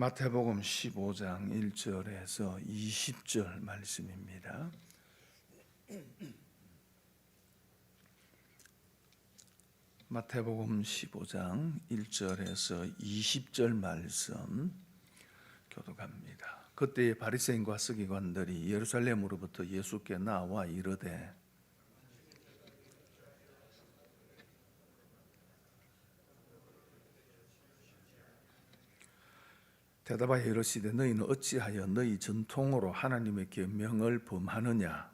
마태복음 15장 1절에서 20절 말씀입니다. 마태복음 15장 1절에서 20절 말씀 교독합니다. 그때 바리새인과 서기관들이 예루살렘으로부터 예수께 나와 이르되 대답하여 이르시되 너희는 어찌하여 너희 전통으로 하나님의 계명을 범하느냐?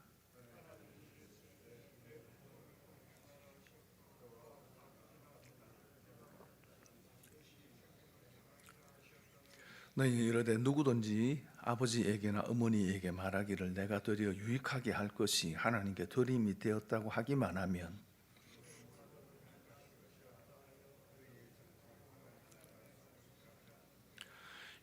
너희 이르되 누구든지 아버지에게나 어머니에게 말하기를 내가 드려 유익하게 할 것이 하나님께 드림이 되었다고 하기만 하면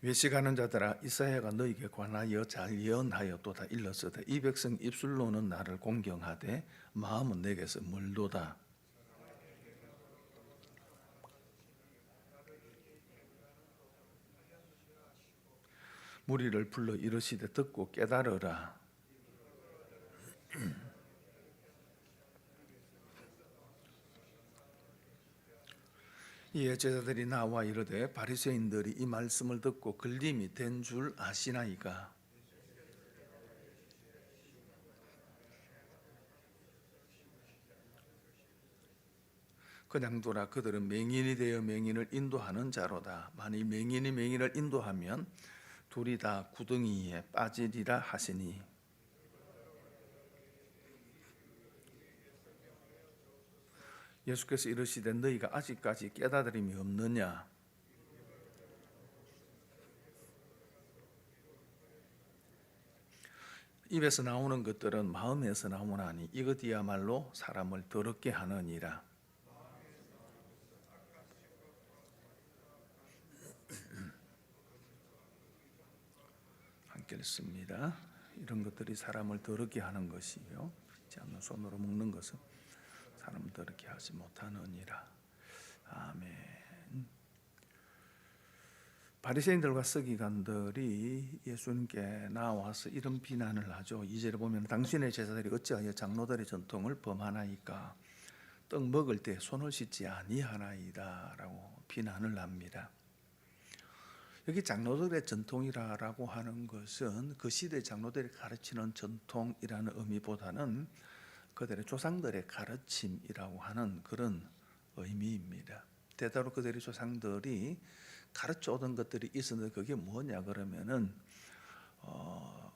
외식하는 자들아 이사야가 너에게 관하여 잘 예언하여 또 다. 일렀으되 이 백성 입술로는 나를 공경하되 마음은 내게서 멀도다. 무리를 불러 이르시되 듣고 깨달으라 이에 제자들이 나와 이르되 바리새인들이 이 말씀을 듣고 걸림이 된 줄 아시나이까? 그냥 돌아 그들은 맹인이 되어 맹인을 인도하는 자로다. 만일 맹인이 맹인을 인도하면 둘이 다 구덩이에 빠지리라 하시니 예수께서 이르시되 너희가 아직까지 깨달음이 없느냐 입에서 나오는 것들은 마음에서 나오나니 이것이야말로 사람을 더럽게 하느니라 함께 읽습니다. 이런 것들이 사람을 더럽게 하는 것이요. 그렇지 않는 손으로 먹는 것은 사람을 더럽게 하지 못하느니라. 아멘. 바리새인들과 서기관들이 예수님께 나와서 이런 비난을 하죠. 이제를 보면 당신의 제자들이 어찌하여 장로들의 전통을 범하나이까 떡 먹을 때 손을 씻지 아니하나이다라고 비난을 합니다. 여기 장로들의 전통이라고 하는 것은 그 시대 장로들이 가르치는 전통이라는 의미보다는 그들의 조상들의 가르침이라고 하는 그런 의미입니다. 대다로 그들의 조상들이 가르쳐 오던 것들이 있었는데 그게 뭐냐 그러면은 어,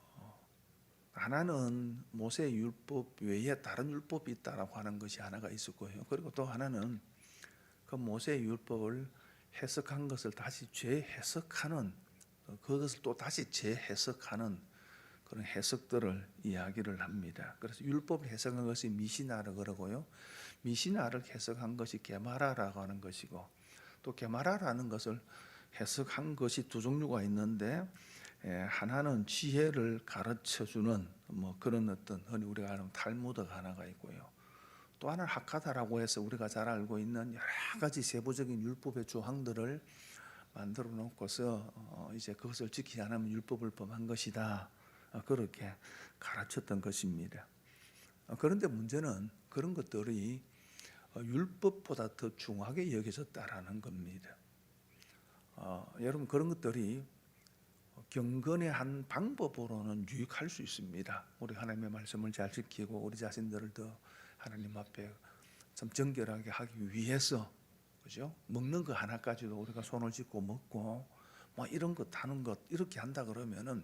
하나는 모세 율법 외에 다른 율법이 있다라고 하는 것이 하나가 있었고요. 그리고 또 하나는 그 모세 율법을 해석한 것을 다시 재해석하는 그것을 또 다시 재해석하는 그런 해석들을 이야기를 합니다. 그래서 율법을 해석한 것이 미시나를 그러고요. 미시나를 해석한 것이 게마라라고 하는 것이고 또 게마라라는 것을 해석한 것이 두 종류가 있는데 하나는 지혜를 가르쳐 주는 뭐 그런 어떤 흔히 우리가 아는 탈무드가 하나가 있고요. 또 하나는 하카다라고 해서 우리가 잘 알고 있는 여러 가지 세부적인 율법의 조항들을 만들어 놓고서 어 이제 그것을 지키지 않으면 율법을 범한 것이다. 어 그렇게 가르쳤던 것입니다. 어 그런데 문제는 그런 것들이 어 율법보다 더 중하게 여겨졌다라는 겁니다. 어, 여러분 그런 것들이 경건의 한 방법으로는 유익할 수 있습니다. 우리 하나님의 말씀을 잘 지키고 우리 자신들을 더 하나님 앞에 좀 정결하게 하기 위해서 그죠? 먹는 거 하나까지도 우리가 손을 짚고 먹고 뭐 이런 것 하는 것 이렇게 한다 그러면은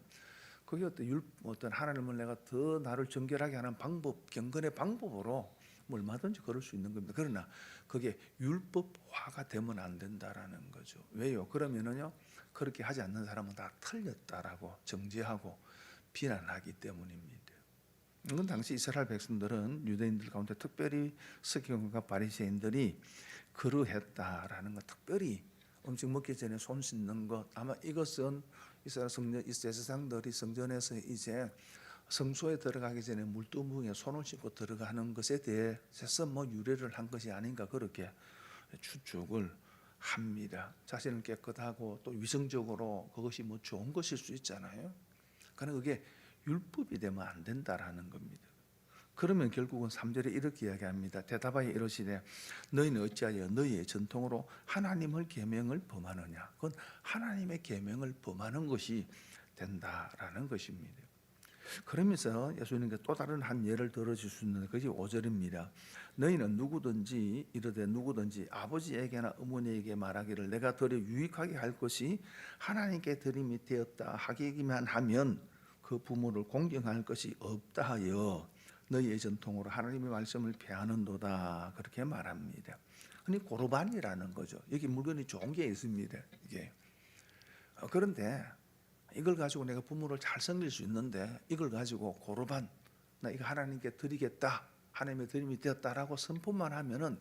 그게 어떤 율 어떤 하나님을 내가 더 나를 정결하게 하는 방법 경건의 방법으로 뭐 얼마든지 그럴 수 있는 겁니다. 그러나 그게 율법화가 되면 안 된다라는 거죠. 왜요? 그러면은요 그렇게 하지 않는 사람은 다 틀렸다라고 정죄하고 비난하기 때문입니다. 이건 당시 이스라엘 백성들은 유대인들 가운데 특별히 스기관과 바리새인들이 그러했다라는 것, 특별히 음식 먹기 전에 손 씻는 것 아마 이것은 이스라엘 성전 이스라엘상들이 성전에서 이제 성소에 들어가기 전에 물두멍에 손을 씻고 들어가는 것에 대해서 뭐 유래를 한 것이 아닌가 그렇게 추측을 합니다. 자신은 깨끗하고 또 위성적으로 그것이 뭐 좋은 것일 수 있잖아요. 그러나 그게 율법이 되면 안 된다라는 겁니다. 그러면 결국은 3절에 이렇게 이야기합니다. 대답하여 이러시되 너희는 어찌하여 너희의 전통으로 하나님을 계명을 범하느냐? 그건 하나님의 계명을 범하는 것이 된다라는 것입니다. 그러면서 예수님께 또 다른 한 예를 들어줄 수 있는 것이 5절입니다. 너희는 누구든지 이르되 누구든지 아버지에게나 어머니에게 말하기를 내가 더러 유익하게 할 것이 하나님께 드림이 되었다 하기만 하면 그 부모를 공경할 것이 없다 하여 너희의 전통으로 하나님의 말씀을 폐하는도다 그렇게 말합니다. 흔히 고르반이라는 거죠. 여기 물건이 좋은 게 있습니다. 이게 어, 그런데 이걸 가지고 내가 부모를 잘 섬길 수 있는데 이걸 가지고 고르반 나 이거 하나님께 드리겠다 하나님의 드림이 되었다라고 선포만 하면은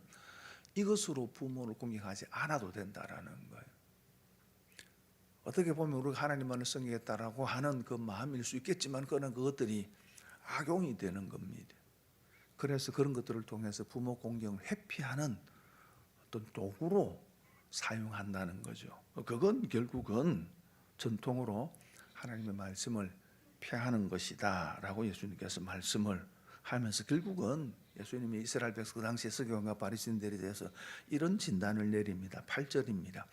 이것으로 부모를 공경하지 않아도 된다라는 거예요. 어떻게 보면 우리가 하나님만을 섬기겠다라고 하는 그 마음일 수 있겠지만 그는 그것들이 악용이 되는 겁니다. 그래서 그런 것들을 통해서 부모 공경을 회피하는 어떤 도구로 사용한다는 거죠. 그건 결국은 전통으로 하나님의 말씀을 폐하는 것이다라고 예수님께서 말씀을 하면서 결국은 예수님이 이스라엘 백성 그 당시에 서기관과 바리새인들에 대해서 이런 진단을 내립니다. 8절입니다.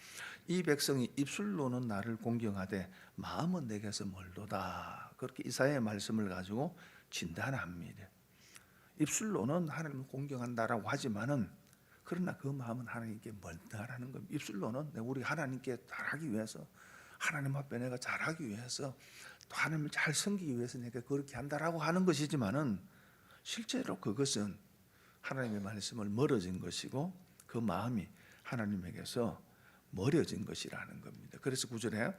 이 백성이 입술로는 나를 공경하되 마음은 내게서 멀도다. 그렇게 이사야의 말씀을 가지고 진단합니다. 입술로는 하나님을 공경한다라고 하지만은 그러나 그 마음은 하나님께 멀다라는 겁니다. 입술로는 우리 하나님께 잘하기 위해서 하나님 앞에 내가 잘하기 위해서 또 하나님을 잘 섬기기 위해서 내가 그렇게 한다라고 하는 것이지만은 실제로 그것은 하나님의 말씀을 멀어진 것이고 그 마음이 하나님에게서 멀어진 것이라는 겁니다. 그래서 구절에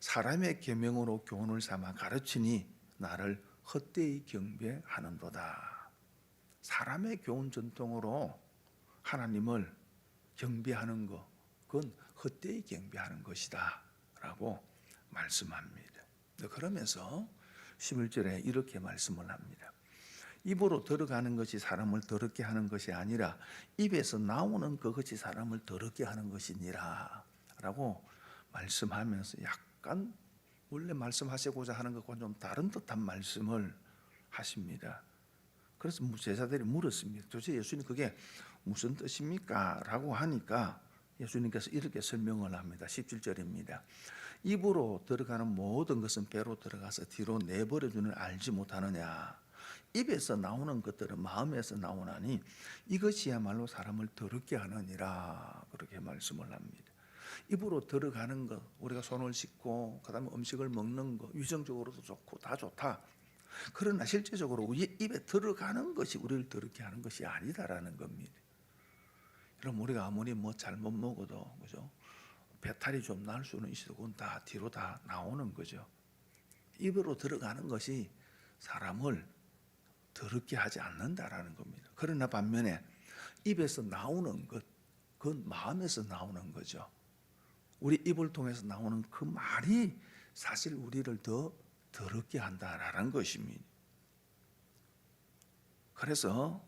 사람의 계명으로 교훈을 삼아 가르치니 나를 헛되이 경배하는도다. 사람의 교훈 전통으로 하나님을 경배하는 것, 그건 헛되이 경배하는 것이다 라고 말씀합니다. 그러면서 11절에 이렇게 말씀을 합니다. 입으로 들어가는 것이 사람을 더럽게 하는 것이 아니라 입에서 나오는 그것이 사람을 더럽게 하는 것이니라 라고 말씀하면서 약간 원래 말씀하시고자 하는 것과 좀 다른 듯한 말씀을 하십니다. 그래서 제자들이 물었습니다. 도대체 예수님 그게 무슨 뜻입니까? 라고 하니까 예수님께서 이렇게 설명을 합니다. 17절입니다. 입으로 들어가는 모든 것은 배로 들어가서 뒤로 내버려 주는 알지 못하느냐. 입에서 나오는 것들은 마음에서 나오나니 이것이야말로 사람을 더럽게 하느니라. 그렇게 말씀을 합니다. 입으로 들어가는 것, 우리가 손을 씻고 그다음에 음식을 먹는 것, 위생적으로도 좋고 다 좋다. 그러나 실제적으로 우리 입에 들어가는 것이 우리를 더럽게 하는 것이 아니다라는 겁니다. 그럼 우리가 아무리 뭐 잘못 먹어도 그죠? 배탈이 좀 날 수는 있어도 그건 다 뒤로 다 나오는 거죠. 입으로 들어가는 것이 사람을 더럽게 하지 않는다라는 겁니다. 그러나 반면에 입에서 나오는 것, 그건 마음에서 나오는 거죠. 우리 입을 통해서 나오는 그 말이 사실 우리를 더 더럽게 한다라는 것입니다. 그래서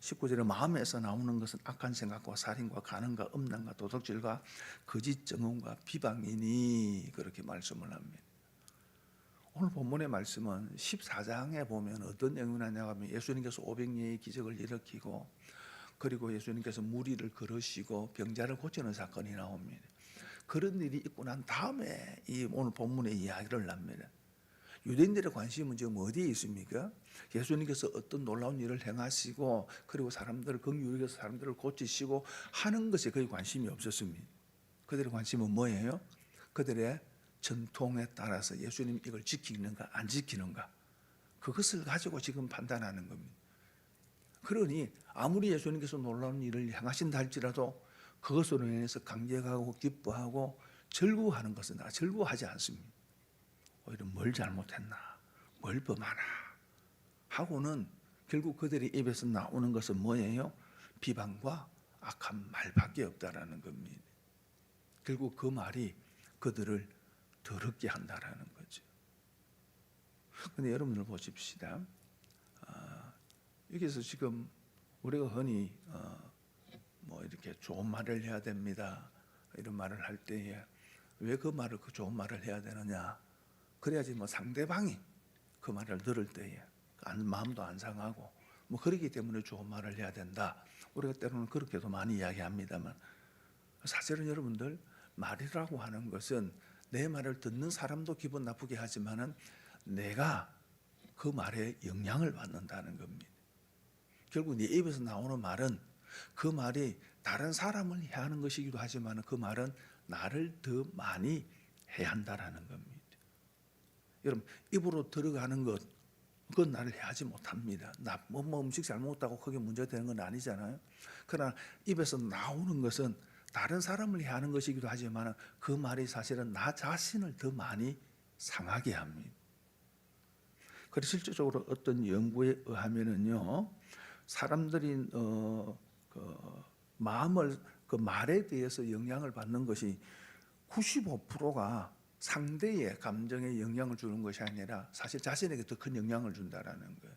19절에 마음에서 나오는 것은 악한 생각과 살인과 가능과 음란과 도덕질과 거짓 정언과 비방이니 그렇게 말씀을 합니다. 오늘 본문의 말씀은 14장에 보면 어떤 내용이 나냐고 하면 예수님께서 500여의 기적을 일으키고 그리고 예수님께서 무리를 걸으시고 병자를 고치는 사건이 나옵니다. 그런 일이 있고 난 다음에 이 오늘 본문의 이야기를 납니다. 유대인들의 관심은 지금 어디에 있습니까? 예수님께서 어떤 놀라운 일을 행하시고 그리고 사람들을 긍휼히 서 사람들을 고치시고 하는 것에 거의 관심이 없었습니다. 그들의 관심은 뭐예요? 그들의 전통에 따라서 예수님 이걸 지키는가 안 지키는가 그것을 가지고 지금 판단하는 겁니다. 그러니 아무리 예수님께서 놀라운 일을 행하신다 할지라도 그것으로 인해서 감격하고 기뻐하고 즐거워하는 것은 나 즐거워하지 않습니다. 오히려 뭘 잘못했나, 뭘 범하나 하고는 결국 그들의 입에서 나오는 것은 뭐예요? 비방과 악한 말밖에 없다라는 겁니다. 결국 그 말이 그들을 더럽게 한다라는 거죠. 근데 여러분들 보십시다. 아, 여기서 지금 우리가 흔히 어, 뭐 이렇게 좋은 말을 해야 됩니다. 이런 말을 할 때에 왜 그 말을 그 좋은 말을 해야 되느냐? 그래야지 뭐 상대방이 그 말을 들을 때에 안, 마음도 안 상하고 뭐 그러기 때문에 좋은 말을 해야 된다. 우리가 때로는 그렇게도 많이 이야기합니다만 사실은 여러분들 말이라고 하는 것은 내 말을 듣는 사람도 기분 나쁘게 하지만은 내가 그 말에 영향을 받는다는 겁니다. 결국 네 입에서 나오는 말은 그 말이 다른 사람을 해하는 것이기도 하지만 그 말은 나를 더 많이 해야 한다라는 겁니다. 여러분 입으로 들어가는 것 그건 나를 해하지 못합니다. 나뭐 뭐 음식 잘못 먹다고 크게 문제 되는 건 아니잖아요. 그러나 입에서 나오는 것은 다른 사람을 해하는 것이기도 하지만 그 말이 사실은 나 자신을 더 많이 상하게 합니다. 그래서 실질적으로 어떤 연구에 의하면은요, 사람들이 어, 그 마음을 그 말에 대해서 영향을 받는 것이 95%가 상대의 감정에 영향을 주는 것이 아니라 사실 자신에게 더 큰 영향을 준다라는 거예요.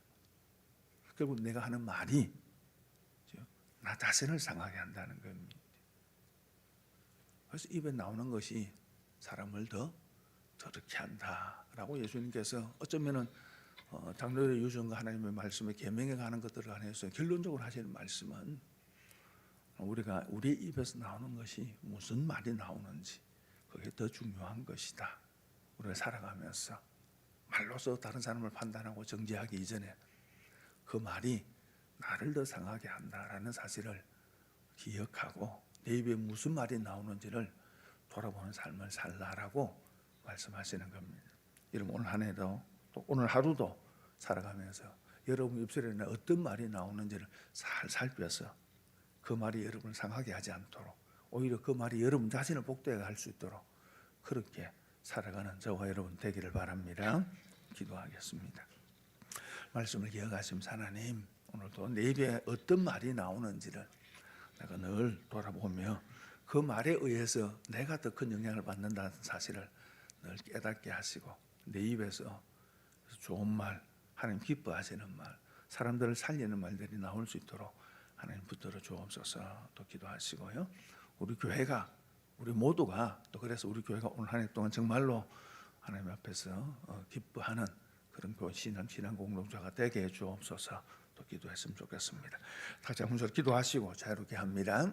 결국 내가 하는 말이 나 자신을 상하게 한다는 겁니다. 그래서 입에 나오는 것이 사람을 더 저렇게 한다라고 예수님께서 어쩌면은 어, 장로의 유전과 하나님의 말씀에 계명에 관한 것들을 안해서 결론적으로 하시는 말씀은 우리가 우리 입에서 나오는 것이 무슨 말이 나오는지 그게 더 중요한 것이다. 우리가 살아가면서 말로서 다른 사람을 판단하고 정죄하기 이전에 그 말이 나를 더 상하게 한다라는 사실을 기억하고 내 입에 무슨 말이 나오는지를 돌아보는 삶을 살라라고 말씀하시는 겁니다. 여러분 오늘 한 해도 또 오늘 하루도 살아가면서 여러분 입술에는 어떤 말이 나오는지를 잘 살펴서 그 말이 여러분을 상하게 하지 않도록 오히려 그 말이 여러분 자신을 복되게 할 수 있도록 그렇게 살아가는 저와 여러분 되기를 바랍니다. 기도하겠습니다. 말씀을 기억하시면 하나님 오늘도 내 입에 어떤 말이 나오는지를 내가 늘 돌아보며 그 말에 의해서 내가 더 큰 영향을 받는다는 사실을 늘 깨닫게 하시고 내 입에서 좋은 말, 하나님 기뻐하시는 말, 사람들을 살리는 말들이 나올 수 있도록 하나님 붙들어 주옵소서 또 기도하시고요. 우리 교회가 우리 모두가 또 그래서 우리 교회가 오늘 한 해 동안 정말로 하나님 앞에서 어, 기뻐하는 그런 그 신앙 신앙 공동체가 되게 해 주옵소서 또 기도했으면 좋겠습니다. 다시 한번 기도하시고 자유롭게 합니다.